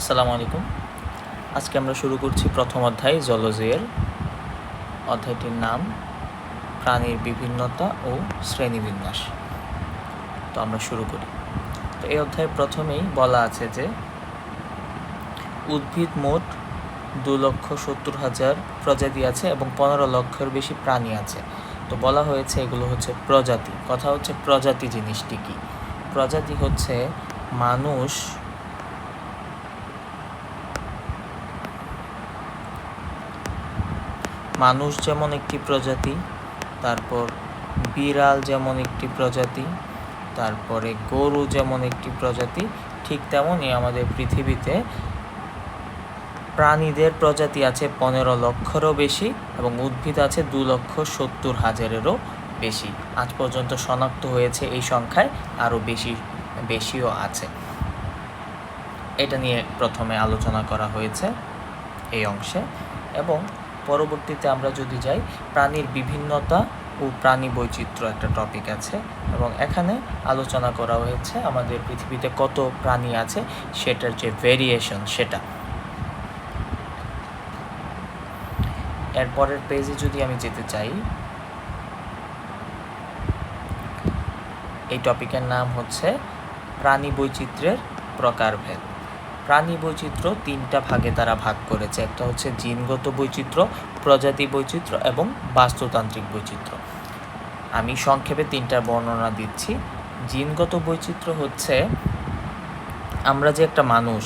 আসসালামু আলাইকুম। আজকে আমরা শুরু করছি প্রথম অধ্যায় জলজের অধ্যায়টির নাম, প্রাণীর বিভিন্নতা ও শ্রেণীবিন্যাস। তো আমরা শুরু করি। তো এই অধ্যায়ে প্রথমেই বলা আছে যে, উদ্ভিদ মোট দু লক্ষ সত্তর হাজার প্রজাতি আছে এবং পনেরো লক্ষের বেশি প্রাণী আছে। তো বলা হয়েছে এগুলো হচ্ছে প্রজাতি। কথা হচ্ছে প্রজাতি জিনিসটি কি? প্রজাতি হচ্ছে মানুষ মানুষ যেমন একটি প্রজাতি, তারপর বিড়াল যেমন একটি প্রজাতি, তারপরে গরু যেমন একটি প্রজাতি, ঠিক তেমনই আমাদের পৃথিবীতে প্রাণীদের প্রজাতি আছে পনেরো লক্ষেরও বেশি এবং উদ্ভিদ আছে দু লক্ষ সত্তর হাজারেরও বেশি। আজ পর্যন্ত শনাক্ত হয়েছে এই সংখ্যায় আরও বেশি, বেশিও আছে। এটা নিয়ে প্রথমে আলোচনা করা হয়েছে এই অংশে এবং পরবর্তীতে আমরা যদি যাই, প্রাণীর বিভিন্নতা ও প্রাণী বৈচিত্র্য একটা টপিক আছে এবং এখানে আলোচনা করা হয়েছে আমাদের পৃথিবীতে কত প্রাণী আছে, সেটার যে ভেরিয়েশন সেটা। এরপরের পেজে যদি আমি যেতে চাই, এই টপিকের নাম হচ্ছে প্রাণী বৈচিত্র্যের প্রকারভেদ। প্রাণী বৈচিত্র্য তিনটা ভাগে তারা ভাগ করেছে। একটা হচ্ছে জিনগত বৈচিত্র্য, প্রজাতি বৈচিত্র্য এবং বাস্তুতান্ত্রিক বৈচিত্র্য। আমি সংক্ষেপে তিনটার বর্ণনা দিচ্ছি। জিনগত বৈচিত্র্য হচ্ছে আমরা যে একটা মানুষ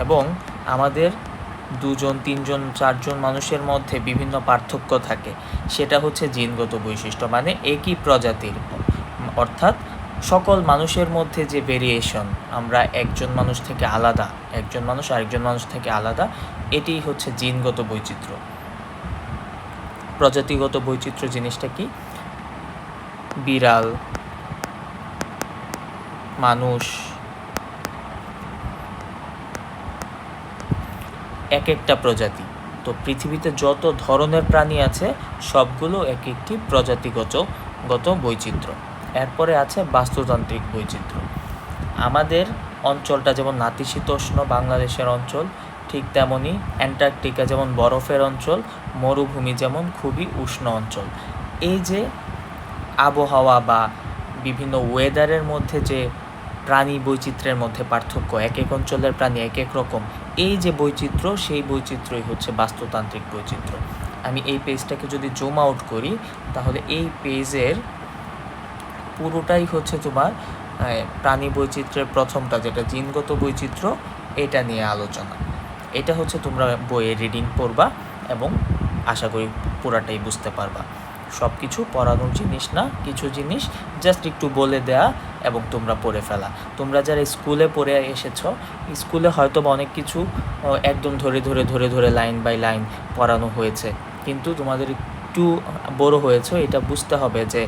এবং আমাদের দুজন, তিনজন, চারজন মানুষের মধ্যে বিভিন্ন পার্থক্য থাকে। সেটা হচ্ছে জিনগত বৈশিষ্ট্য মানে একই প্রজাতির, অর্থাৎ সকল মানুষের মধ্যে যে ভেরিয়েশন আমরা একজন মানুষ থেকে আলাদা, একজন মানুষ আরেকজন মানুষ থেকে আলাদা এটিই হচ্ছে জিনগত বৈচিত্র্য। প্রজাতিগত বৈচিত্র্য জিনিসটা কি? বিড়াল, মানুষ, এক একটা প্রজাতি। তো পৃথিবীতে যত ধরনের প্রাণী আছে, সবগুলো এক একটি প্রজাতিগত গত বৈচিত্র্য। এরপরে আছে বাস্তুতান্ত্রিক বৈচিত্র্য। আমাদের অঞ্চলটা যেমন নাতিশীতোষ্ণ বাংলাদেশের অঞ্চল, ঠিক তেমনই অ্যান্টার্কটিকা যেমন বরফের অঞ্চল, মরুভূমি যেমন খুবই উষ্ণ অঞ্চল। এই যে আবহাওয়া বা বিভিন্ন ওয়েদারের মধ্যে যে প্রাণী বৈচিত্র্যের মধ্যে পার্থক্য, এক এক অঞ্চলের প্রাণী এক এক রকম, এই যে বৈচিত্র্য, সেই বৈচিত্র্যই হচ্ছে বাস্তুতান্ত্রিক বৈচিত্র্য। আমি এই পেজটাকে যদি জুম আউট করি, তাহলে এই পেজের পুরোটাই হচ্ছে তোমার প্রাণী বৈচিত্র্যের প্রথমটা যেটা, জিনগত বৈচিত্র্য, এটা নিয়ে আলোচনা। এটা হচ্ছে তোমরা বইয়ে রিডিং পড়বা এবং আশা করি পুরাটাই বুঝতে পারবা। সব কিছু পড়ানোর জিনিস না, কিছু জিনিস জাস্ট একটু বলে দেয়া এবং তোমরা পড়ে ফেলা। তোমরা যারা স্কুলে পড়ে এসেছ, স্কুলে হয়তো অনেক কিছু একদম ধরে ধরে ধরে ধরে লাইন বাই লাইন পড়ানো হয়েছে। কিন্তু তোমাদের একটু বড় হয়েছে, এটা বুঝতে হবে যে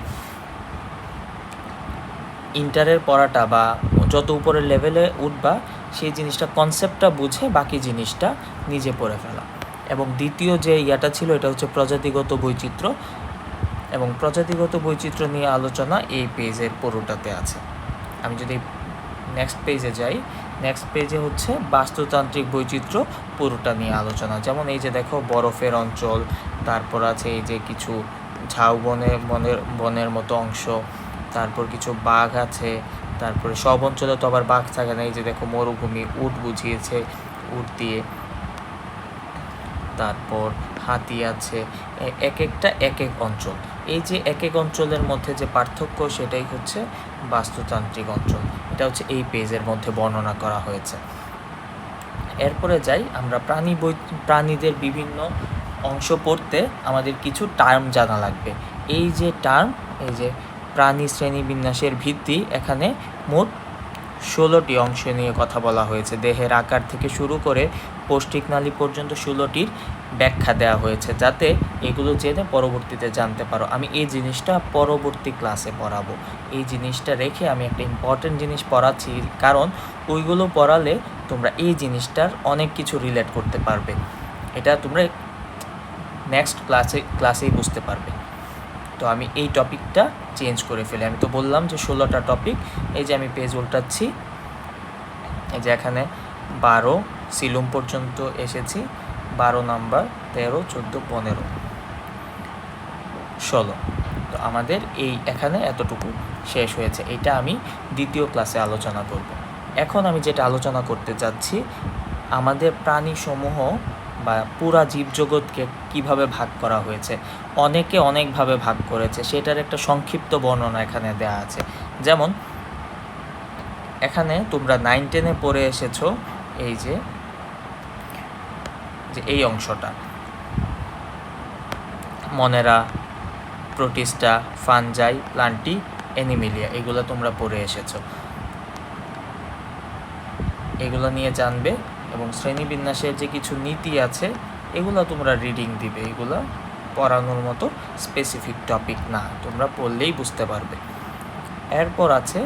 ইন্টারের পড়াটা বা যত উপরের লেভেলে উঠবা, সেই জিনিসটা কনসেপ্টটা বুঝে বাকি জিনিসটা নিজে পড়ে ফেলা। এবং দ্বিতীয় যে ইয়াটা ছিল, এটা হচ্ছে প্রজাতিগত বৈচিত্র্য। এবং প্রজাতিগত বৈচিত্র্য নিয়ে আলোচনা এই পেজের পুরোটাতে আছে। আমি যদি নেক্সট পেজে যাই নেক্সট পেজে হচ্ছে বাস্তুতান্ত্রিক বৈচিত্র্য পুরোটা নিয়ে আলোচনা। যেমন এই যে দেখো, বরফের অঞ্চল, তারপর আছে এই যে কিছু ঝাউ বনের বনের বনের মতো অংশ তারপর কিছু বাঘ আছে, তারপরে সব অঞ্চলে তো আবার বাঘ থাকে না, এই যে দেখো মরুভূমি, উট বুঝিয়েছে উট দিয়ে। তারপর হাতি আছে এক একটা এক এক অঞ্চল। এই যে এক এক অঞ্চলের মধ্যে যে পার্থক্য সেটাই হচ্ছে বাস্তুতান্ত্রিক অঞ্চল। এটা হচ্ছে এই পেজের মধ্যে বর্ণনা করা হয়েছে। এরপরে যাই, আমরা প্রাণী বৈ প্রাণীদের বিভিন্ন অংশ পড়তে আমাদের কিছু টার্ম জানা লাগবে। এই যে টার্ম এই যে প্রাণী শ্রেণি বিন্যাসের ভিত্তি এখানে মোট ষোলোটি অংশ নিয়ে কথা বলা হয়েছে। দেহের আকার থেকে শুরু করে পৌষ্টিক নালী পর্যন্ত ষোলোটির ব্যাখ্যা দেওয়া হয়েছে। যাতে এগুলো জেনে পরবর্তীতে জানতে পারো। আমি এই জিনিসটা পরবর্তী ক্লাসে পড়াবো। এই জিনিসটা রেখে আমি একটা ইম্পর্টেন্ট জিনিস পড়াচ্ছি। কারণ ওইগুলো পড়ালে তোমরা এই জিনিসটার অনেক কিছু রিলেট করতে পারবে। এটা তোমরা নেক্সট ক্লাসে ক্লাসেই বুঝতে পারবে। তো আমি এই টপিকটা চেঞ্জ করে ফেলি। আমি তো বললাম যে ষোলোটা টপিক এই যে আমি পেজ উল্টাচ্ছি, এই যে এখানে বারো, সিলুম পর্যন্ত এসেছি, বারো নাম্বার তেরো, চোদ্দ, পনেরো। ষোলো। তো আমাদের এই এখানে এতটুকু শেষ হয়েছে। এটা আমি দ্বিতীয় ক্লাসে আলোচনা করব। এখন আমি যেটা আলোচনা করতে যাচ্ছি আমাদের প্রাণীসমূহ বা পুরা জীবজগৎকে কীভাবে ভাগ করা হয়েছে, অনেকে অনেকভাবে ভাগ করেছে, সেটার একটা সংক্ষিপ্ত বর্ণনা এখানে দেওয়া আছে। যেমন, এখানে তোমরা নাইন টেনে পড়ে এসেছ, এই যে যে এই অংশটা। Monera, Protista, Fungi Plantae Animalia এগুলো তোমরা পড়ে এসেছ। এগুলো নিয়ে জানবে এবং শ্রেণীবিন্যাসের যে কিছু নীতি আছে, এগুলো তোমরা রিডিং দিবে, এগুলো পড়ানোর মতো স্পেসিফিক টপিক না, তোমরা পড়লেই বুঝতে পারবে। এরপর আছে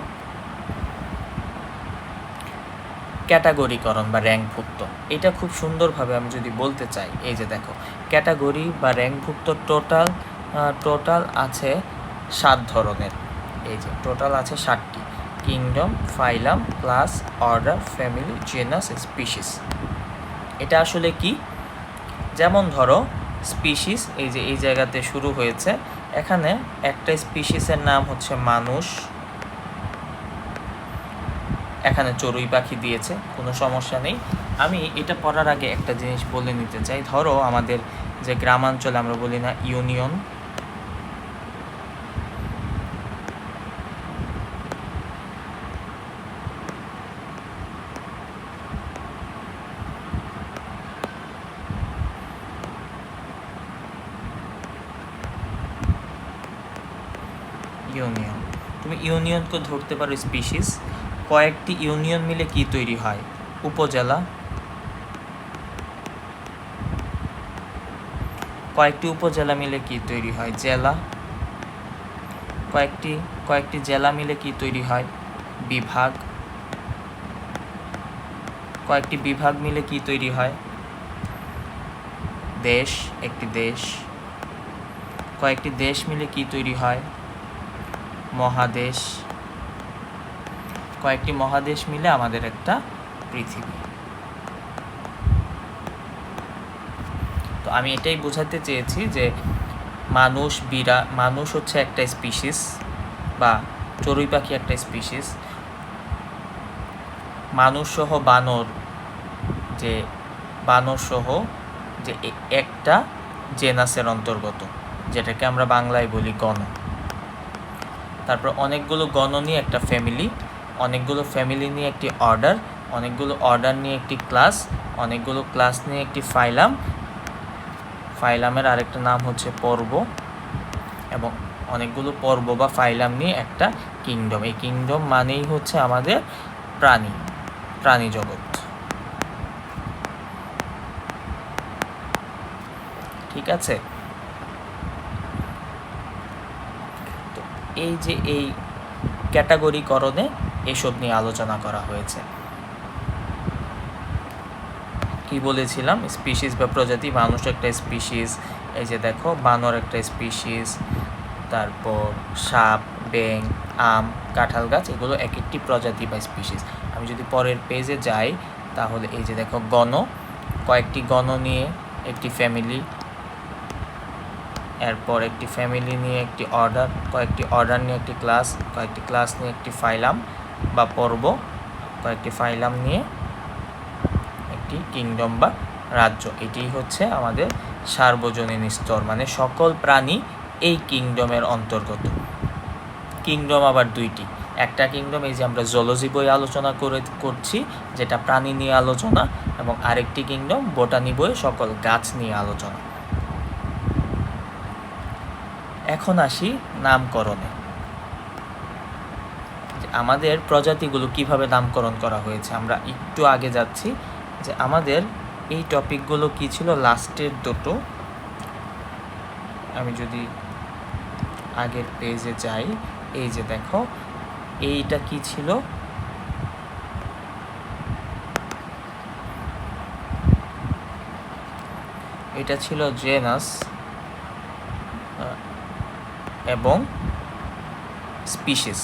ক্যাটাগরিকরণ বা র্যাঙ্কভুক্ত। এটা খুব সুন্দরভাবে আমি যদি বলতে চাই, এই যে দেখো ক্যাটাগরি বা র্যাঙ্কভুক্ত টোটাল টোটাল আছে সাত ধরনের। এই যে টোটাল আছে ষাটটি kingdom phylum class order family genus species এটা আসলে কি? যেমন ধরো স্পিসিস এই যে এই জায়গাতে শুরু হয়েছে, এখানে একটা স্পিসিসের নাম হচ্ছে মানুষ। এখানে চড়ুই পাখি দিয়েছে, কোনো সমস্যা নেই। আমি এটা পড়ার আগে একটা জিনিস বলে নিতে চাই। ধরো আমাদের যে গ্রামাঞ্চলে আমরা বলি না ইউনিয়ন ইউনিয়ন তুমি ইউনিয়নকে ধরতে পারো স্পিসিস কয়েকটি ইউনিয়ন মিলে কি তৈরি হয়? উপজেলা। কয়েকটি উপজেলা মিলে কি তৈরি হয়? জেলা। কয়েকটি কয়েকটি জেলা মিলে কি তৈরি হয়? বিভাগ। কয়েকটি বিভাগ মিলে কি তৈরি হয়? দেশ, একটি দেশ। কয়েকটি দেশ মিলে কি তৈরি হয়? মহাদেশ। কয়েকটি মহাদেশ মিলে আমাদের একটা পৃথিবী। তো আমি এটাই বোঝাতে চেয়েছি যে মানুষ বিরা, মানুষ হচ্ছে একটা স্পিসিস বা চড়ুই পাখি একটা স্পিসিস মানুষ সহ বানর যে, বানর সহ যে একটা জেনাসের অন্তর্গত, যেটাকে আমরা বাংলায় বলি গণ। তারপর অনেকগুলো গণ নিয়ে একটা ফ্যামিলি অনেকগুলো ফ্যামিলি নিয়ে একটি অর্ডার অনেকগুলো অর্ডার নিয়ে একটি ক্লাস অনেকগুলো ক্লাস নিয়ে একটি ফাইলাম। ফাইলামের আরেকটা নাম হচ্ছে পর্ব এবং অনেকগুলো পর্ব বা ফাইলাম নিয়ে একটা কিংডম এই কিংডম মানেই হচ্ছে আমাদের প্রাণী প্রাণী জগৎ। ঠিক আছে? এই যে এই ক্যাটাগরিকরণে এসব নিয়ে আলোচনা করা হয়েছে। কি বলেছিলাম? স্পিসিস বা প্রজাতি, মানুষ একটা স্পিসিস এই যে দেখো, বানর একটা স্পিসিস তারপর সাপ ব্যাং আম, কাঁঠাল গাছ, এগুলো এক একটি প্রজাতি বা স্পিসিস আমি যদি পরের পেজে যাই, তাহলে এই যে দেখো, গণ, কয়েকটি গণ নিয়ে একটি ফ্যামিলি এরপর একটি ফ্যামিলি নিয়ে একটি অর্ডার কয়েকটি অর্ডার নিয়ে একটি ক্লাস কয়েকটি ক্লাস নিয়ে একটি ফাইলাম বা পর্ব, কয়েকটি ফাইলাম নিয়ে একটি কিংডম বা রাজ্য। এটি হচ্ছে আমাদের সার্বজনীন স্তর মানে সকল প্রাণী এই কিংডমের অন্তর্গত। কিংডম আবার দুইটি। একটা কিংডম এই যে আমরা জলজী বই আলোচনা করে, করছি, যেটা প্রাণী নিয়ে আলোচনা, এবং আরেকটি কিংডম বোটানি বই সকল গাছ নিয়ে আলোচনা। এখন আসি নামকরণে। আমাদের প্রজাতিগুলো কীভাবে নামকরণ করা হয়েছে? আমরা একটু আগে যাচ্ছি যে আমাদের এই টপিকগুলো কি ছিল? লাস্টের দুটো। আমি যদি আগের পেজে যাই, এই যে দেখো, এইটা কি ছিল? এটা ছিল জেনাস এবং স্পিসিস।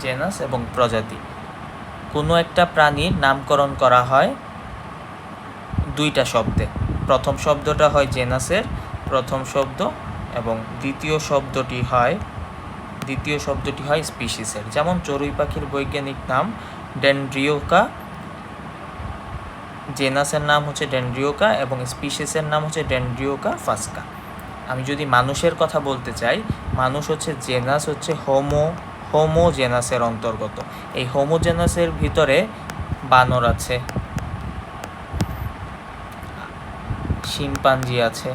জেনাস এবং প্রজাতি। কোনো একটা প্রাণীর নামকরণ করা হয় দুইটা শব্দে। প্রথম শব্দটা হয় জেনাসের, প্রথম শব্দ এবং দ্বিতীয় শব্দটি হয়, দ্বিতীয় শব্দটি হয় স্পিসিসের। যেমন চড়ুই পাখির বৈজ্ঞানিক নাম ডেনড্রিওকা। জেনাসের নাম হচ্ছে ডেনড্রিওকা এবং স্পিসিসের নাম হচ্ছে ডেনড্রিওকা ফাস্কা। আমি যদি মানুষের কথা বলতে চাই, মানুষ হচ্ছে জেনাস হচ্ছে হোমো হোমোজেনাসের অন্তর্গত। এই হোমোজেনাসের ভিতরে বানর আছে, শিম্পাঞ্জি আছে,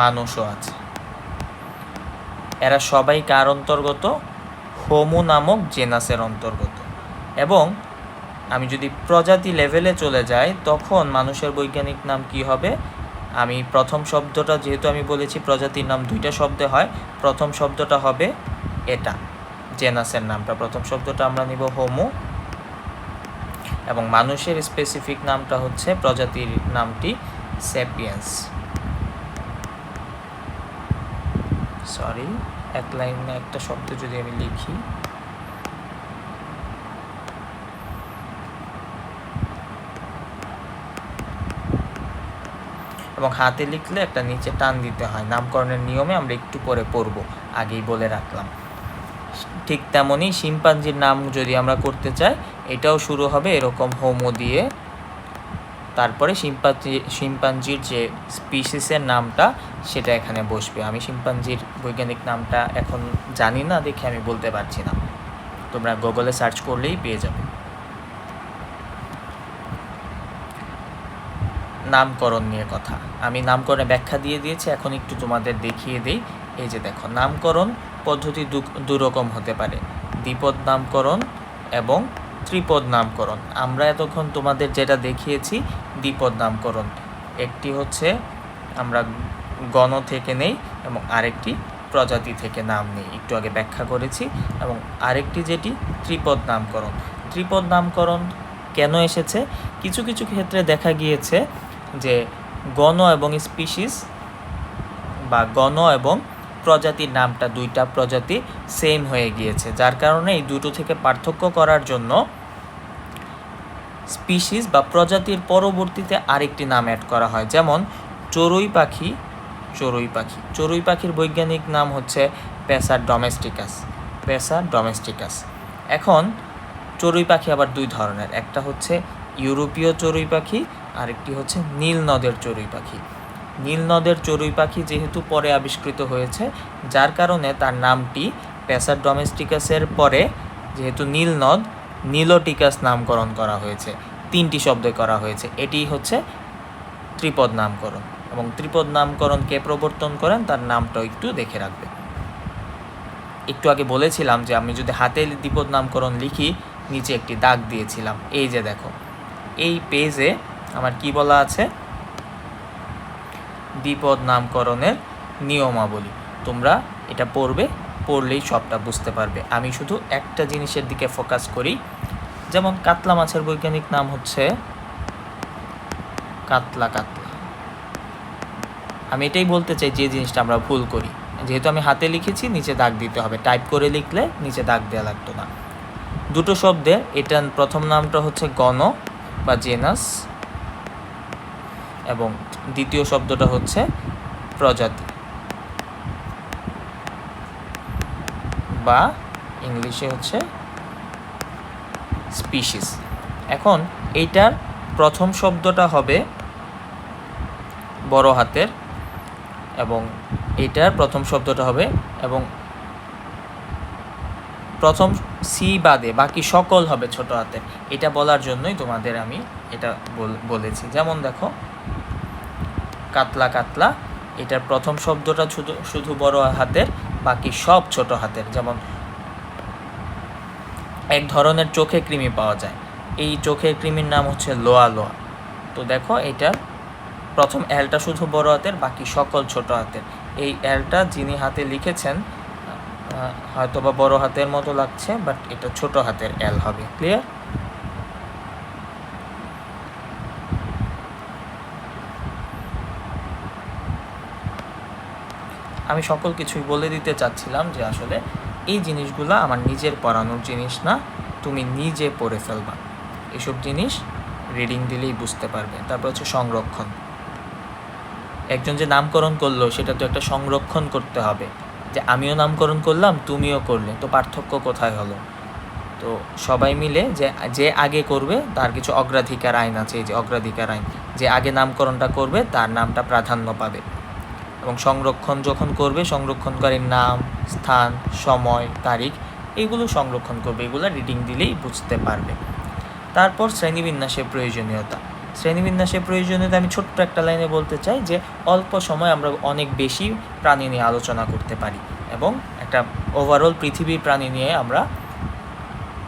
মানুষও আছে। এরা সবাই কার অন্তর্গত? হোমো নামক জেনাসের অন্তর্গত। এবং আমি যদি প্রজাতি লেভেলে চলে যাই, তখন মানুষের বৈজ্ঞানিক নাম কি হবে? আমি প্রথম শব্দটা যেহেতু আমি বলেছি প্রজাতির নাম দুইটা শব্দে হয়, প্রথম শব্দটা হবে এটা, জেনাসের নামটা। প্রথম শব্দটা আমরা নিব হোমো, এবং মানুষের স্পেসিফিক নামটা হচ্ছে প্রজাতির নামটি স্যাপিয়েন্স সরি এক লাইনে একটা শব্দ যদি আমি লিখি। এবং হাতে লিখলে একটা নিচে টান দিতে হয়। নামকরণের নিয়মে আমরা একটু পরে পড়ব। আগেই বলে রাখলাম। ঠিক তেমনই শিম্পাঞ্জির নাম যদি আমরা করতে চাই, এটাও শুরু হবে এরকম হোমো দিয়ে। তারপরে শিম্পাঞ্জি, শিম্পাঞ্জির যে স্পিসিসের নামটা, সেটা এখানে বসবে। আমি শিম্পাঞ্জির বৈজ্ঞানিক নামটা এখন জানি না, দেখে আমি বলতে পারছি না। তোমরা গুগলে সার্চ করলেই পেয়ে যাবে। নামকরণ নিয়ে কথা। আমি নামকরণে ব্যাখ্যা দিয়ে দিয়েছি, এখন একটু তোমাদের দেখিয়ে দিই। এই যে দেখো, নামকরণ পদ্ধতি দুরকম হতে পারে। দ্বিপদ নামকরণ এবং ত্রিপদ নামকরণ। আমরা এতক্ষণ তোমাদের যেটা দেখিয়েছি, দ্বিপদ নামকরণ। একটি হচ্ছে আমরা গণ থেকে নেই এবং আরেকটি প্রজাতি থেকে নাম নেই। একটু আগে ব্যাখ্যা করেছি এবং আরেকটি যেটি ত্রিপদ নামকরণ। ত্রিপদ নামকরণ কেন এসেছে? কিছু কিছু ক্ষেত্রে দেখা গিয়েছে যে গণ এবং স্পিসিস বা গণ এবং প্রজাতির নামটা দুইটা প্রজাতি সেম হয়ে গিয়েছে। যার কারণে এই দুটো থেকে পার্থক্য করার জন্য স্পিসিস বা প্রজাতির পরবর্তীতে আরেকটি নাম অ্যাড করা হয়। যেমন চড়ুই পাখি চড়ুই পাখি। চড়ুই পাখির বৈজ্ঞানিক নাম হচ্ছে পেসার ডোমেস্টিকাস পেসার ডোমেস্টিকাস এখন চড়ুই পাখি আবার দুই ধরনের। একটা হচ্ছে ইউরোপীয় চড়ুই পাখি আরেকটি হচ্ছে নীল নদের চড়ুই পাখি। নীল নদের চড়ুই পাখি যেহেতু পরে আবিষ্কৃত হয়েছে, যার কারণে তার নামটি পেসার ডোমেস্টিকাসের পরে যেহেতু নীল নদ, নীলোটিকাস নামকরণ করা হয়েছে। তিনটি শব্দে করা হয়েছে। এটি হচ্ছে ত্রিপদ নামকরণ। এবং ত্রিপদ নামকরণ কে প্রবর্তন করেন, তার নামটাও একটু দেখে রাখবে। একটু আগে বলেছিলাম যে আমি যদি হাতে দ্বিপদ নামকরণ লিখি, নিচে একটি দাগ দিয়েছিলাম। এই যে দেখো, এই পেজে আমার কি বলা আছে? দ্বিপদ নামকরণের নিয়মাবলী। তোমরা এটা পড়বে, পড়লেই সবটা বুঝতে পারবে। আমি শুধু একটা জিনিসের দিকে ফোকাস করি। যেমন কাতলা মাছের বৈজ্ঞানিক নাম হচ্ছে কাতলা কাতলা। আমি এটাই বলতে চাই যে জিনিসটা আমরা ভুল করি। যেহেতু আমি হাতে লিখেছি, নিচে দাগ দিতে হবে। টাইপ করে লিখলে নিচে দাগ দেওয়া লাগতো না। দুটো শব্দে এটার প্রথম নামটা হচ্ছে গণ বা জেনাস। এবং দ্বিতীয় শব্দটা হচ্ছে প্রজাতি। বা ইংলিশে হচ্ছে স্পিসিস এখন এইটার প্রথম শব্দটা হবে বড় হাতের এবং এটার প্রথম শব্দটা হবে এবং প্রথম সি বাদে বাকি সকল হবে ছোট হাতের। এটা বলার জন্যই তোমাদের আমি এটা বল- বলেছি। যেমন দেখো কাতলা কাতলা। এটার প্রথম শব্দটা শুধু শুধু বড় হাতের, বাকি সব ছোট হাতের। যেমন এক ধরনের চোখে কৃমি পাওয়া যায়। এই চোখের কৃমির নাম হচ্ছে লোয়া লোয়া। তো দেখো, এটার প্রথম এলটা শুধু বড় হাতের, বাকি সকল ছোট হাতের। এই এলটা যিনি হাতে লিখেছেন হয়তোবা বড় হাতের মতো লাগছে, বাট এটা ছোট হাতের এল হবে। ক্লিয়ার আমি সকল কিছুই বলে দিতে চাচ্ছিলাম যে আসলে এই জিনিসগুলো আমার নিজের পড়ানোর জিনিস না, তুমি নিজে পড়ে ফেলবা। এসব জিনিস রিডিং দিলেই বুঝতে পারবে। তারপর হচ্ছে সংরক্ষণ। একজন যে নামকরণ করল, সেটা তো একটা সংরক্ষণ করতে হবে। যে আমিও নামকরণ করলাম, তুমিও করলে, তো পার্থক্য কোথায় হলো? তো সবাই মিলে যে যে আগে করবে, তার কিছু অগ্রাধিকার আইন আছে, এই যে অগ্রাধিকার আইন, যে আগে নামকরণটা করবে, তার নামটা প্রাধান্য পাবে। এবং সংরক্ষণ যখন করবে, সংরক্ষণকারীর নাম, স্থান, সময়, তারিখ, এগুলো সংরক্ষণ করবে। এগুলো রিডিং দিলেই বুঝতে পারবে। তারপর শ্রেণীবিন্যাসের প্রয়োজনীয়তা। শ্রেণীবিন্যাসের প্রয়োজনীয়তা আমি ছোট্ট একটা লাইনে বলতে চাই যে, অল্প সময় আমরা অনেক বেশি প্রাণী নিয়ে আলোচনা করতে পারি এবং একটা ওভারঅল পৃথিবীর প্রাণী নিয়ে আমরা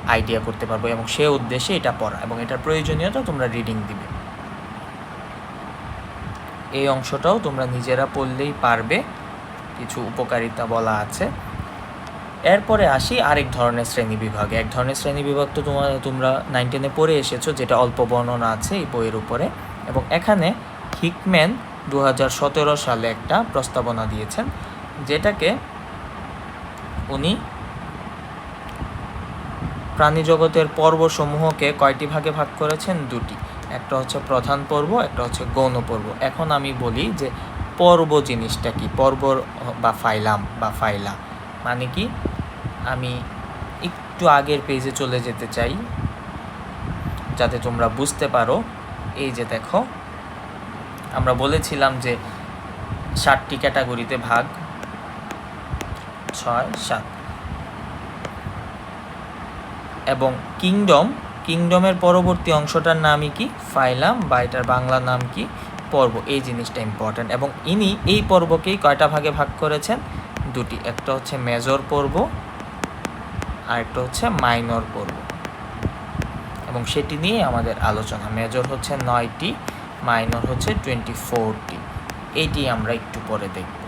আইডিয়া করতে পারব এবং সে উদ্দেশ্যে এটা পড়া এবং এটার প্রয়োজনীয়তা তোমরা রিডিং দিবে। এই অংশটাও তোমরা নিজেরা পড়লেই পারবে। কিছু উপকারিতা বলা আছে। এরপরে আসি আরেক ধরনের শ্রেণি বিভাগে। এক ধরনের শ্রেণি বিভাগ তো তোমার তোমরা নাইন টেনে পড়ে এসেছ, যেটা অল্প বর্ণনা আছে এই বইয়ের উপরে। এবং এখানে হিকম্যান দু হাজার সতেরো সালে একটা প্রস্তাবনা দিয়েছেন, যেটাকে উনি প্রাণী জগতের পর্বসমূহকে কয়টি ভাগে ভাগ করেছেন? দুটি। একটা হচ্ছে প্রধান পর্ব, একটা হচ্ছে গৌণ পর্ব। এখন আমি বলি যে পর্ব জিনিসটা কি? পর্ব বা ফাইলাম বা ফাইলা মানে কি? আমি একটু আগের পেজে চলে যেতে চাই, যাতে তোমরা বুঝতে পারো। এই যে দেখো, আমরা বলেছিলাম যে ষাটটি ক্যাটাগরিতে ভাগ, ছয়, সাত। এবং কিংডম কিংডমের পরবর্তী অংশটার নামই কি? ফাইলাম বা এটার বাংলা নাম কি? পর্ব। এই জিনিসটা ইম্পর্ট্যান্ট এবং ইনি এই পর্বকেই কয়টা ভাগে ভাগ করেছেন? দুটি। একটা হচ্ছে মেজর পর্ব আর একটা হচ্ছে মাইনর পর্ব। এবং সেটি নিয়ে আমাদের আলোচনা। মেজর হচ্ছে নয়টি মাইনর হচ্ছে টোয়েন্টি ফোরটি এইটি আমরা একটু পরে দেখব।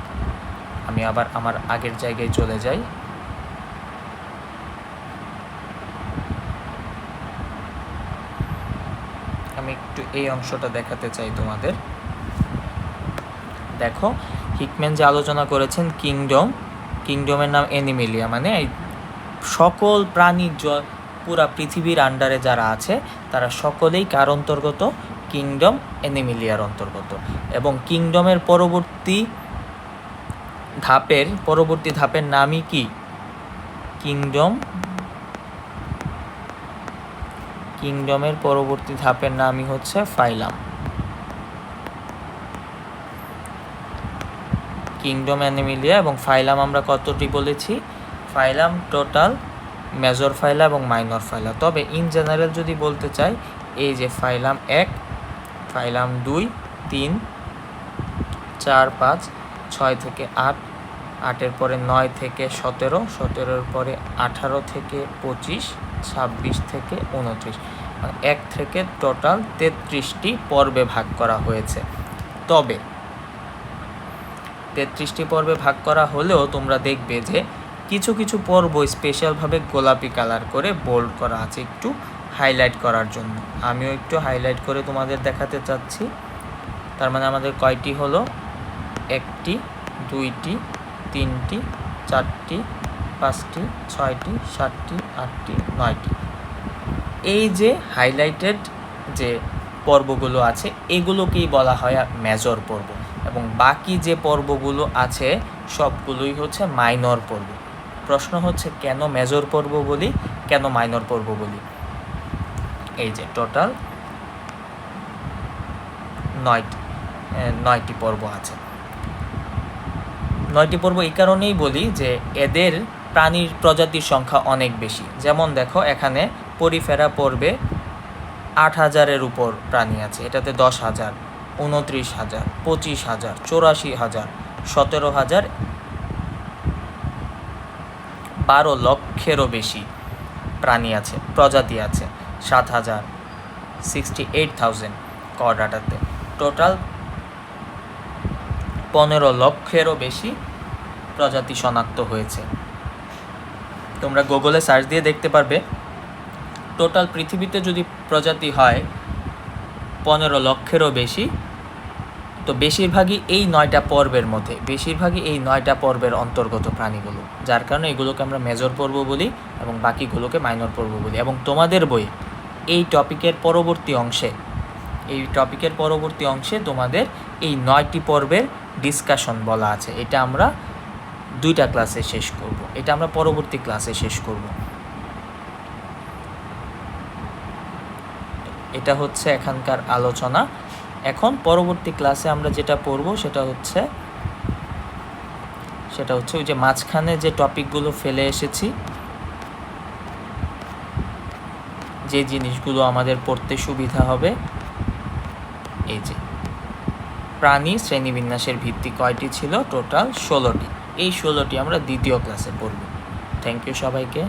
আমি আবার আমার আগের জায়গায় চলে যাই আমি একটু এই অংশটা দেখাতে চাই তোমাদের। দেখো হিকম্যান যে আলোচনা করেছেন কিংডম কিংডমের নাম এনিমিলিয়া মানে সকল প্রাণী পুরা পৃথিবীর আন্ডারে যারা আছে, তারা সকলেই কার অন্তর্গত? কিংডম এনিমিলিয়ার অন্তর্গত। এবং কিংডমের পরবর্তী ধাপের পরবর্তী ধাপের নামই কি? কিংডম কিংডমের পরবর্তী ধাপের নামই হচ্ছে ফাইলাম। কিংডম, অ্যানিমিলিয়া এবং ফাইলাম আমরা কতটি বলেছি? ফাইলাম টোটাল মেজর ফাইলা এবং মাইনর ফাইলা। তবে ইন জেনারেল যদি বলতে চাই, এই যে ফাইলাম এক, ফাইলাম দুই, তিন, চার, পাঁচ, ছয় থেকে আট, আটের পরে নয় থেকে সতেরো, সতেরোর পরে আঠারো থেকে পঁচিশ ছাব্বিশ থেকে উনত্রিশ। এক থেকে টোটাল তেত্রিশটি পর্বে ভাগ করা হয়েছে। তবে তেত্রিশটি পর্বে ভাগ করা হলেও তোমরা দেখবে যে কিছু কিছু পর্ব স্পেশালভাবে গোলাপি কালার করে বোল্ড করা আছে একটু হাইলাইট করার জন্য। আমিও একটু হাইলাইট করে তোমাদের দেখাতে চাচ্ছি। তার মানে আমাদের কয়টি হলো? একটি, দুইটি, তিনটি, চারটি পাঁচটি, ছয়টি, সাতটি, আটটি, নয়টি। এই যে হাইলাইটেড যে পর্বগুলো আছে, এগুলোকেই বলা হয় মেজর পর্ব এবং বাকি যে পর্বগুলো আছে, সবগুলোই হচ্ছে মাইনর পর্ব। প্রশ্ন হচ্ছে, কেন মেজর পর্ব বলি, কেন মাইনর পর্ব বলি? এই যে টোটাল নয়টি নয়টি পর্ব আছে। নয়টি পর্ব এই কারণেই বলি যে এদের প্রাণীর প্রজাতির সংখ্যা অনেক বেশি। যেমন দেখো, এখানে পরিফেরা পর্বে আট হাজারের উপর প্রাণী আছে। এটাতে দশ হাজার, উনত্রিশ হাজার, পঁচিশ হাজার, চৌরাশি হাজার, সতেরো হাজার, বারো লক্ষেরও বেশি প্রাণী আছে, প্রজাতি আছে, সাত হাজার সিক্সটি এইট থাউজেন্ড কর্ডাটাতে টোটাল পনেরো লক্ষেরও বেশি প্রজাতি শনাক্ত হয়েছে। তোমরা গুগলে সার্চ দিয়ে দেখতে পারবে। টোটাল পৃথিবীতে যদি প্রজাতি হয়, পনেরো লক্ষেরও বেশি। তো বেশিরভাগই এই নয়টা পর্বের মধ্যে, বেশিরভাগই এই নয়টা পর্বের অন্তর্গত প্রাণীগুলো, যার কারণে এগুলোকে আমরা মেজর পর্ব বলি এবং বাকিগুলোকে মাইনর পর্ব বলি। এবং তোমাদের বই, এই টপিকের পরবর্তী অংশে, এই টপিকের পরবর্তী অংশে তোমাদের এই নয়টি পর্বের ডিসকাশন বলা আছে। এটা আমরা দুইটা ক্লাসে শেষ করব। এটা আমরা পরবর্তী ক্লাসে শেষ করব। এটা হচ্ছে এখানকার আলোচনা। এখন পরবর্তী ক্লাসে আমরা যেটা পড়ব সেটা হচ্ছে সেটা হচ্ছে ওই যে মাঝখানে যে টপিকগুলো ফেলে এসেছি, যে জিনিসগুলো আমাদের পড়তে সুবিধা হবে। এই যে, প্রাণী শ্রেণীবিন্যাসের ভিত্তি কয়টি ছিল? টোটাল ষোলোটি। এই ষোলোটি আমরা দ্বিতীয় ক্লাসে পড়ব। থ্যাংক ইউ সবাইকে।